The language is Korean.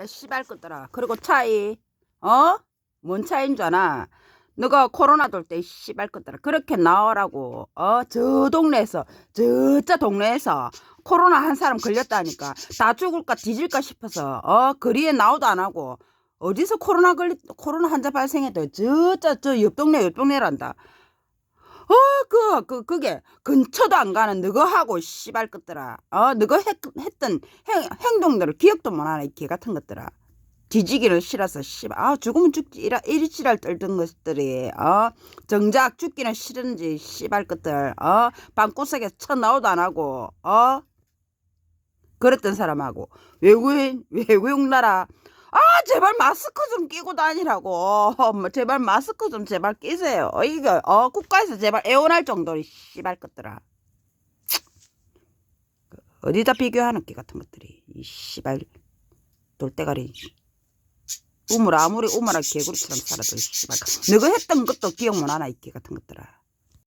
야, 씨발 것들아. 그리고 차이, 어? 뭔 차이인 줄 아나? 너가 코로나 돌 때 씨발 것들아. 그렇게 나오라고, 어? 저 동네에서, 저저 동네에서 코로나 한 사람 걸렸다니까. 다 죽을까 뒤질까 싶어서, 어? 거리에 나오도 안 하고, 어디서 코로나 걸리, 코로나 환자 발생해도 저저 저옆 동네 옆 동네란다. 어, 그, 그, 그게, 근처도 안 가는 너가 하고, 씨발 것들아. 어, 너가 했, 했던 행, 행동들을 기억도 못 하네, 이개 같은 것들아. 뒤지기를 싫어서, 씨발. 아, 죽으면 죽지. 이라, 이리치랄 떨던 것들이, 어, 정작 죽기는 싫은지, 씨발 것들, 어, 방구석에 쳐 나오도 안 하고, 어, 그랬던 사람하고, 외국인, 외국 나라, 아, 제발 마스크 좀 끼고 다니라고. 제발 마스크 좀 제발 끼세요. 어, 이거, 어, 국가에서 제발 애원할 정도로 씨발 것들아. 그, 어디다 비교하는 게 같은 것들이. 이 씨발, 돌대가리. 우물 아무리 우물아 개구리처럼 살아도 이 씨발. 너가 했던 것도 기억 못 하나, 이개 같은 것들아.